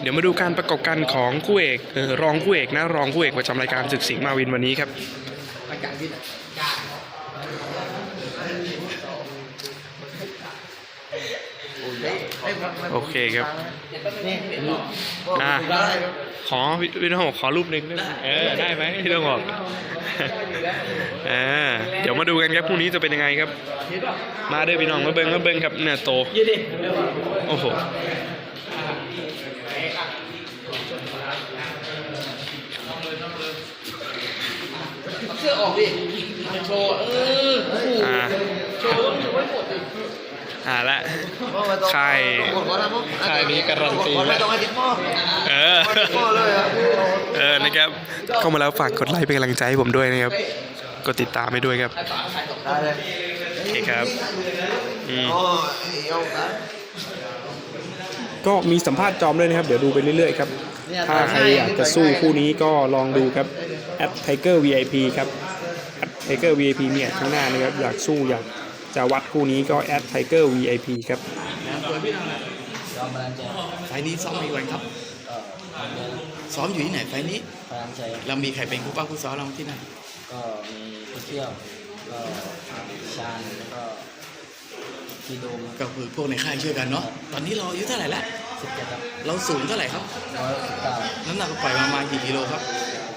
เดี๋ยวมาดูการประกอบกันของคู่เอกรองคู่เอกนะรองคู่เอกประจำรายการศึกสิงห์มาวินวันนี้ครับโอเคครับอะขอพี่พี่ต้องบอกขอรูปหนึ่งได้ไหมเออได้ไหมพี่ต้องบอกอ่าเดี๋ยวมาดูกันครับพรุ่งนี้จะเป็นยังไงครับ มาเด้อพี่น้องมาเบิ้งมาเบิ้งครับเนี่ยโตโอ้โห เสื้อออกดิโชว์ เออโอ้โหอ่า โชว์ต้องโชว์ให้หมดดิอ่าละค่ายค่ายนี้การันตีแล้ว ต้องให้ดิหม้อเออหม้อเลยอะเออนะครับ เข้ามาแล้วฝากกดไลค์เป็นกำลังใจให้ผมด้วยนะครับ กดติดตามให้ด้วยครับได้เลยโอเคครับอืมอ๋อไอ้เอาตาก็มีสัมภาษณ์จอมด้วยนะครับ เดี๋ยวดูไปเรื่อยๆครับ ถ้าใครอยากจะสู้คู่นี้ก็ลองดูครับ at tiger vip ครับ at tiger vip เนี่ยข้างหน้านะครับอยากสู้อยากจะวัดคู่นี้ก็ at tiger vip ครับไฟล์นี้ซ้อมกี่วันครับซ้อมอยู่ที่ไหนไฟล์นี้พลังใจเรามีใครเป็นคู่ป้าคู่ซ้อมเราที่ไหนก็มีพี่เที่ยวก็ชาญแล้วก็พี่โดมก็คือพวกในค่ายช่วยกันเนาะตอนนี้เราอายุเท่าไหร่แล้ว สิบเจ็ดครับเราสูงเท่าไหร่ครับร้อยสิบเก้าน้ำหนักปล่อยมาประมาณกี่กิโลครับ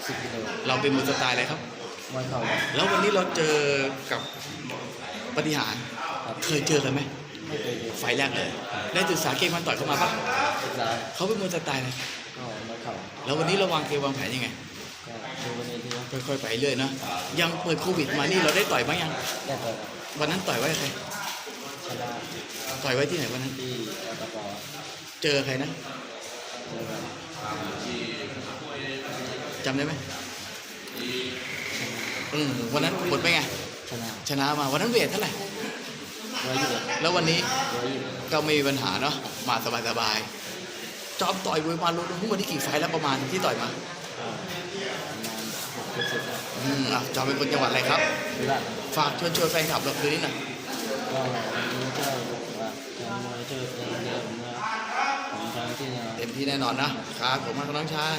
สิบกิโลเราเป็นมือสไตล์อะไรครับมวยเข่าครับแล้ววันนี้เราเจอกับปฏิหารครับเคยเจอกันไหมไม่เคยดูไฟล์แรกเลย ได้ศึกษาเกมมันต่อยเข้ามาปะศึกษาเขาเป็นมือสไตล์อะไรก็มวยเข่าแล้ววันนี้เราวางเกมวางแผนยังไงก็ดูกันเรื่อยค่อยๆไปเรื่อยนะยังเปิดโควิดมานี่เราได้ต่อยบ้างยังๆได้ต่อยครับวันนั้นต่อยไว้ใครชนะต่อยไว้ที่ไหนวันนั้น ที่อตก เจอใครนะเจอกันจำได้ไหมอืมวันนั้นผลเป็นไง ชนะชนะมาวันนั้นเวทเท่าไหร่ร้อยยี่สิบแล้ววันนี้ร้อยยี่สิบก็ไม่มีปัญหาเนาะมาสบายสบายๆจอมต่อยมวยมาลุ้นหุ้มวันที่กี่ไฟล์แล้วประมาณที่ต่อยมาก็ประมาณหกเจ็ดสิบครับอืมอะจอมเป็นคนจังหวัดอะไรครับวิรัตฝากชวนชวนแฟนคลับเราคืนนี้หน่อยก็วันนี้ก็บอกว่าการมวยเจอเดิม เต็มที่แน่นอนนะครับผมมากน้องชาย